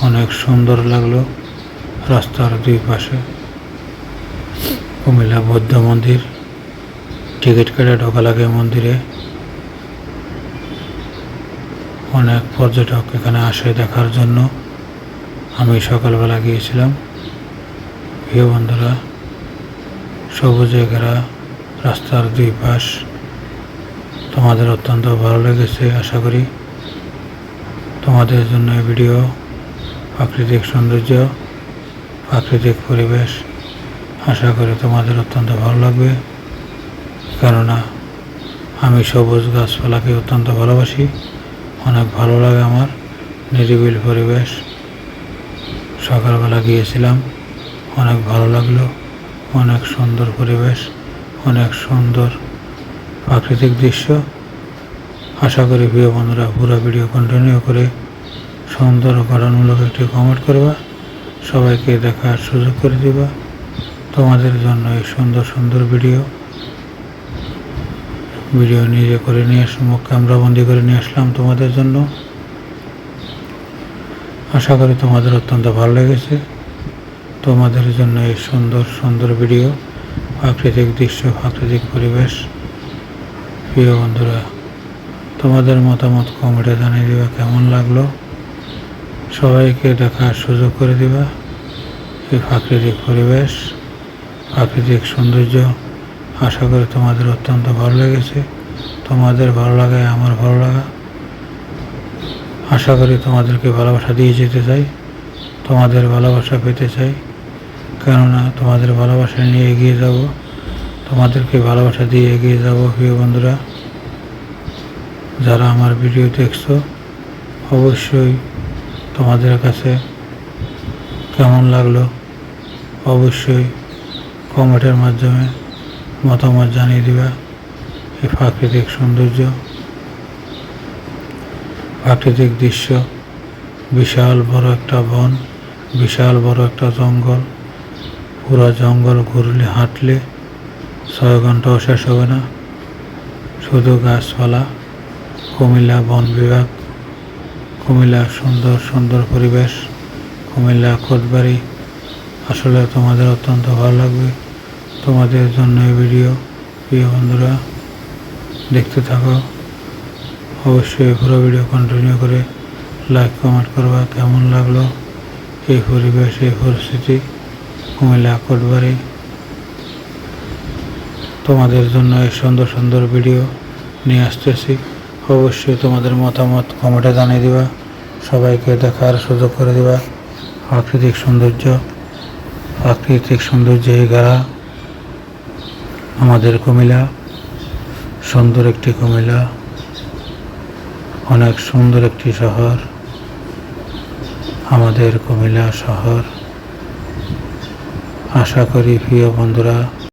অনেক সুন্দর লাগল রাস্তার দুই পাশে। কুমিল্লা বৌদ্ধ মন্দির, টিকিট কেটে ঢোকা লাগে মন্দিরে। অনেক পর্যটক এখানে আসে দেখার জন্য। আমি সকালবেলা গিয়েছিলাম। প্রিয় বন্ধুরা, সবুজে ঘেরা রাস্তার দুই পাশ। তোমাদের অত্যন্ত ভালো লেগেছে, আশা করি। তোমাদের জন্য এই ভিডিও, প্রাকৃতিক সৌন্দর্য, প্রাকৃতিক পরিবেশ, আশা করি তোমাদের অত্যন্ত ভালো লাগবে। কেননা, আমি সবুজ গাছপালাকে অত্যন্ত ভালোবাসি, অনেক ভালো লাগে আমার, নিরিবিল পরিবেশ। সকালবেলা গিয়েছিলাম, অনেক ভালো লাগল, অনেক সুন্দর পরিবেশ, অনেক সুন্দর প্রাকৃতিক দৃশ্য। আশা করি প্রিয় বন্ধুরা, পুরো ভিডিও কন্টিনিউ করে সুন্দর ও গঠনমূলক একটি কমেন্ট করবা। সবাইকে দেখার সুযোগ করে দিবা। তোমাদের জন্য এই সুন্দর সুন্দর ভিডিও ভিডিও নিজে করে নিয়ে মুখ ক্যামেরা বন্দি করে নিয়ে আসলাম তোমাদের জন্য। আশা করি তোমাদের অত্যন্ত ভালো লেগেছে। তোমাদের জন্য এই সুন্দর সুন্দর ভিডিও প্রাকৃতিক দৃশ্য, প্রাকৃতিক পরিবেশ। প্রিয় বন্ধুরা তোমাদের মতামত কমেন্টে জানিয়ে দিবা, কেমন লাগল? সবাইকে দেখার সুযোগ করে দিবা। এই প্রাকৃতিক পরিবেশ, প্রাকৃতিক সৌন্দর্য, আশা করি তোমাদের অত্যন্ত ভালো লেগেছে। তোমাদের ভালো লাগায় আমার ভালো লাগা। আশা করি তোমাদেরকে ভালোবাসা দিয়ে যেতে চাই, তোমাদের ভালোবাসা পেতে চাই। কেননা তোমাদের ভালোবাসা নিয়ে এগিয়ে যাব, তোমাদেরকে ভালোবাসা দিয়ে এগিয়ে যাব, প্রিয় বন্ধুরা। যারা আমার ভিডিও দেখছ, অবশ্যই তোমাদের কাছে কেমন লাগল? অবশ্যই কমেন্টের মাধ্যমে মতামত জানিয়ে দিবা, এই প্রাকৃতিক সৌন্দর্য, প্রাকৃতিক দৃশ্য, বিশাল বড় একটা বন, বিশাল বড় একটা জঙ্গল, পুরো জঙ্গল ঘুরলে, হাঁটলে ছয় ঘন্টাও শেষ হবে না, শুধু গাছপালা। কুমিল্লা বন বিভাগ, কুমিল্লা সুন্দর সুন্দর পরিবেশ, কুমিল্লা কোটবাড়ি আসলে তোমাদের অত্যন্ত ভালো লাগবে তোমাদের জন্য এই ভিডিও। প্রিয় বন্ধুরা, দেখতে থাকো। অবশ্যই পুরো ভিডিও কন্টিনিউ করে লাইক কমেন্ট করবা, কেমন লাগল? এই পরিবেশ, এই পরিস্থিতি, কুমিল্লা কোটবাড়ি তোমাদের জন্য এই সুন্দর সুন্দর ভিডিও নিয়ে আসতেছি। অবশ্যই তোমাদের মতামত কমেন্টে জানিয়ে দিবা। সবাইকে দেখার সুযোগ করে দিবা। প্রাকৃতিক সৌন্দর্য, প্রাকৃতিক সৌন্দর্যে ঘেরা আমাদের কুমিলা সুন্দর একটি কুমিলা অনেক সুন্দর একটি শহর। আমাদের কুমিলা শহর। আশা করি প্রিয় বন্ধুরা